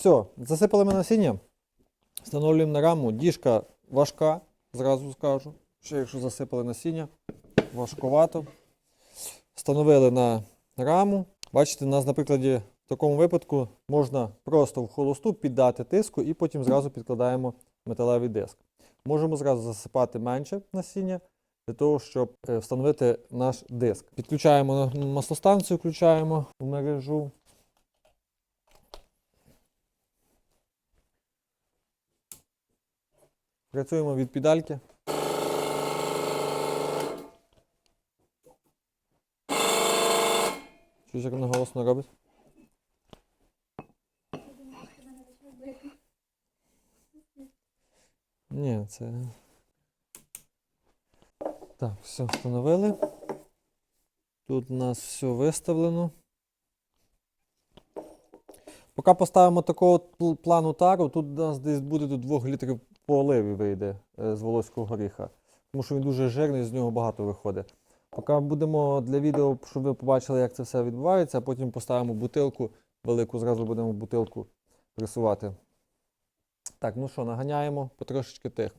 Все, засипали ми насіння. Встановлюємо на раму. Діжка важка, зразу скажу. Що якщо засипали насіння, важкувато. Встановили на раму. Бачите, у нас на прикладі в такому випадку можна просто в холосту піддати тиску і потім зразу підкладаємо металевий диск. Можемо зразу засипати менше насіння для того, щоб е, встановити наш диск. Підключаємо маслостанцію, включаємо в мережу. Працюємо від педальки. Чуєш, як воно голосно робить? Ні, це. Так, все встановили. Тут у нас все виставлено. Поки поставимо такого плану тару, тут у нас десь буде до 2 літрів по оливі вийде е, з волоського горіха. Тому що він дуже жирний, з нього багато виходить. Поки будемо для відео, щоб ви побачили, як це все відбувається, а потім поставимо бутилку велику, зразу будемо бутилку пресувати. Так, ну що, наганяємо потрошечки тих.